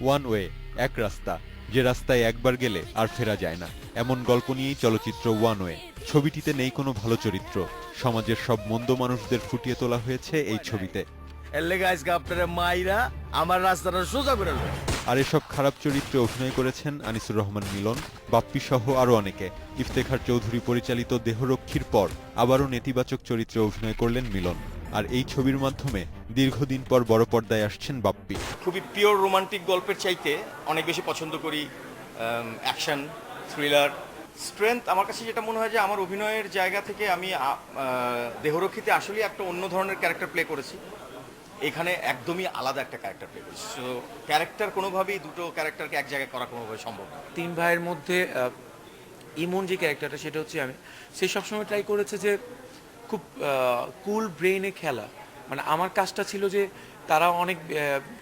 One way এক রাস্তা। যে রাস্তায় একবার গেলে আর ফেরা যায় না। এমন গল্প নিয়েই চলচ্চিত্র ওয়ান ওয়ে ছবিটিতে নেই কোনো ভালো চরিত্র। সমাজের সব মন্দ মানুষদের ফুটিয়ে তোলা হয়েছে এই ছবিতে। মাইরা আমার রাস্তাটা সোজা করে আর এসব খারাপ চরিত্রে অভিনয় করেছেন আনিসুর রহমান মিলন বাপ্পি সহ আরও অনেকে। ইফতেখার চৌধুরী পরিচালিত দেহরক্ষীর পর আবারও নেতিবাচক চরিত্রে অভিনয় করলেন মিলন। আর এই ছবির মাধ্যমে দীর্ঘদিন পর বড় পর্দায় আসছেন বাপ্পি। খুবই পিওর রোমান্টিক গল্পের চাইতে অনেক বেশি পছন্দ করি অ্যাকশন থ্রিলার স্ট্রেংথ আমার কাছে যেটা মনে হয় যে আমার অভিনয়ের জায়গা থেকে আমি দেহরক্ষীতে আসলেই একটা অন্য ধরনের ক্যারেক্টার প্লে করেছি। এখানে একদমই আলাদা একটা ক্যারেক্টার প্লে করেছি। সো ক্যারেক্টার কোনোভাবেই দুটো ক্যারেক্টারকে এক জায়গায় করা কোনোভাবে সম্ভব না। তিন ভাইয়ের মধ্যে ইমন যে ক্যারেক্টারটা সেটা হচ্ছে আমি সে সবসময় ট্রাই করেছে যে খুব কুল ব্রেইনে খেলা। মানে আমার কাজটা ছিল যে তারা অনেক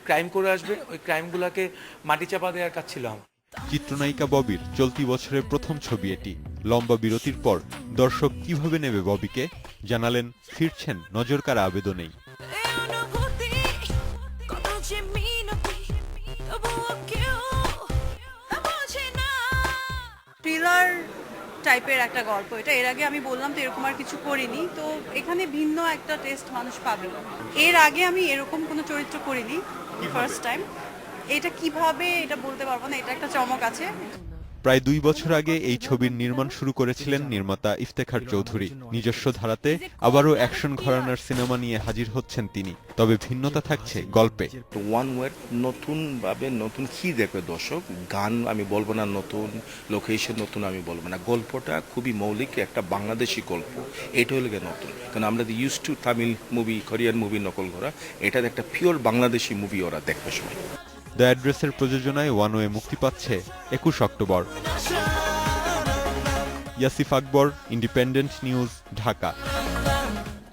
ক্রাইম করে আসবে ওই ক্রাইমগুলোকে মাটি চাপা দেওয়ার কাজ ছিল আমার। চিত্রনায়িকা ববির চলতি বছরের প্রথম ছবি এটি। লম্বা বিরতির পর দর্শক কীভাবে নেবে ববিকে? জানালেন ফিরছেন নজরকাড়া আবেদনেই। টাইপের একটা গল্প। এটা এর আগে আমি বললাম তো এরকম আর কিছু করিনি। তো এখানে ভিন্ন একটা টেস্ট মানুষ পাবে। এর আগে আমি এরকম কোনো চরিত্র করিনি ফার্স্ট টাইম এটা কীভাবে এটা বলতে পারব না এটা একটা চমক আছে। প্রায় দুই বছর আগে এই ছবির নির্মাণ শুরু করেছিলেন নির্মাতা ইফতেখার চৌধুরী। নিজস্ব ধারাতে আবারও অ্যাকশন ঘরানার সিনেমা নিয়ে হাজির হচ্ছেন তিনি। তবে ভিন্নতা থাকছে গল্পে। ওয়ান ভাবে নতুন কি দেখবে দর্শক? গান আমি বলব না, নতুন লোকেশন নতুন আমি বলব না। গল্পটা খুবই মৌলিক, একটা বাংলাদেশি গল্প। এটা হলো নতুন। কারণ আমরা use to Tamil movie Korean movie নকল করা এটা একটা পিওর বাংলাদেশি মুভি ওরা দেখবে সময় দ্য অ্যাড্রেসের প্রযোজনায় ওয়ানওয়ে মুক্তি পাচ্ছে একুশ October. Yasif Akbar Independent News Dhaka.